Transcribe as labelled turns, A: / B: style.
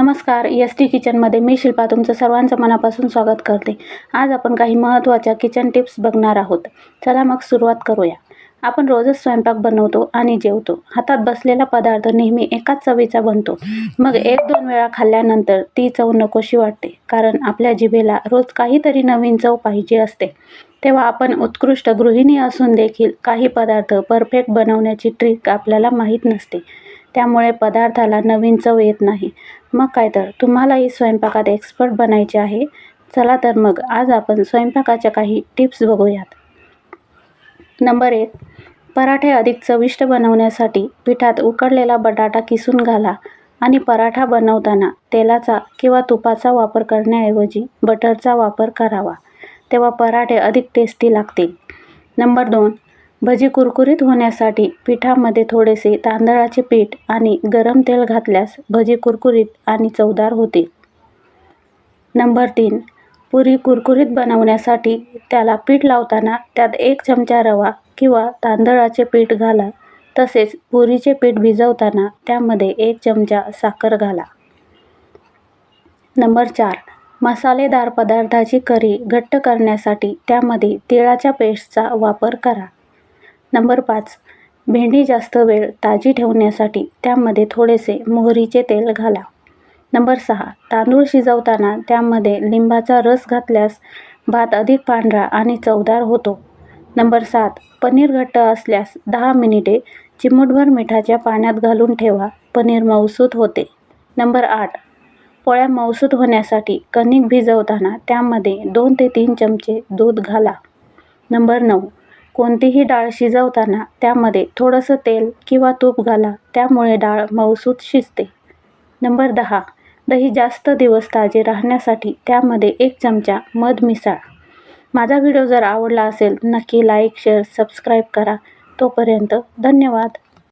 A: नमस्कार S T किचनमध्ये मी शिल्पा तुमचं सर्वांचं मनापासून स्वागत करते. आज आपण काही महत्त्वाच्या किचन टिप्स बघणार आहोत. चला मग सुरुवात करूया. आपण रोजच स्वयंपाक बनवतो आणि जेवतो. हातात बसलेला पदार्थ नेहमी एकाच चवीचा बनतो. मग एक दोन वेळा खाल्ल्यानंतर ती चव नकोशी वाटते कारण आपल्या जिभेला रोज काहीतरी नवीन चव पाहिजे असते. तेव्हा आपण उत्कृष्ट गृहिणी असून देखील काही पदार्थ परफेक्ट बनवण्याची ट्रिक आपल्याला माहीत नसते. त्यामुळे पदार्थाला नवीन चव येत नाही. मग काय तर? तुम्हालाही स्वयंपाकात एक्सपर्ट बनायचे आहे. चला तर मग आज आपण स्वयंपाकाच्या काही टिप्स बघूयात. नंबर एक पराठे अधिक चविष्ट बनवण्यासाठी पिठात उकडलेला बटाटा किसून घाला आणि पराठा बनवताना तेलाचा किंवा तुपाचा वापर करण्याऐवजी बटरचा वापर करावा. तेव्हा पराठे अधिक टेस्टी लागतील. नंबर दोन भजी कुरकुरीत होण्यासाठी पिठामध्ये थोडेसे तांदळाचे पीठ आणि गरम तेल घातल्यास भजी कुरकुरीत आणि चवदार होतील नंबर तीन. पुरी कुरकुरीत बनवण्यासाठी त्याला पीठ लावताना त्यात एक चमचा रवा किंवा तांदळाचे पीठ घाला. तसेच पुरीचे पीठ भिजवताना त्यामध्ये एक चमचा साखर घाला. नंबर चार. मसालेदार पदार्थाची करी घट्ट करण्यासाठी त्यामध्ये तिळाच्या पेस्टचा वापर करा. नंबर पाच. भेंडी जास्त वेळ ताजी ठेवण्यासाठी त्यामध्ये थोडेसे मोहरीचे तेल घाला. नंबर सहा. तांदूळ शिजवताना त्यामध्ये लिंबाचा रस घातल्यास भात अधिक पांढरा आणि चवदार होतो. नंबर सात. पनीर घट्ट असल्यास दहा मिनिटे चिमूटभर मिठाच्या पाण्यात घालून ठेवा. पनीर मऊसूत होते. नंबर आठ. पोळ्या मऊसूत होण्यासाठी कणिक भिजवताना त्यामध्ये दोन ते तीन चमचे दूध घाला. नंबर नऊ. कोणतीही डाळ शिजवताना त्यामध्ये थोडंसं तेल किंवा तूप घाला त्यामुळे डाळ मऊसूत शिजते. नंबर दहा दही जास्त दिवस ताजे राहण्यासाठी त्यामध्ये एक चमचा मध मिसळा. माझा व्हिडिओ जर आवडला असेल नक्की लाईक शेअर सबस्क्राईब करा. तोपर्यंत धन्यवाद.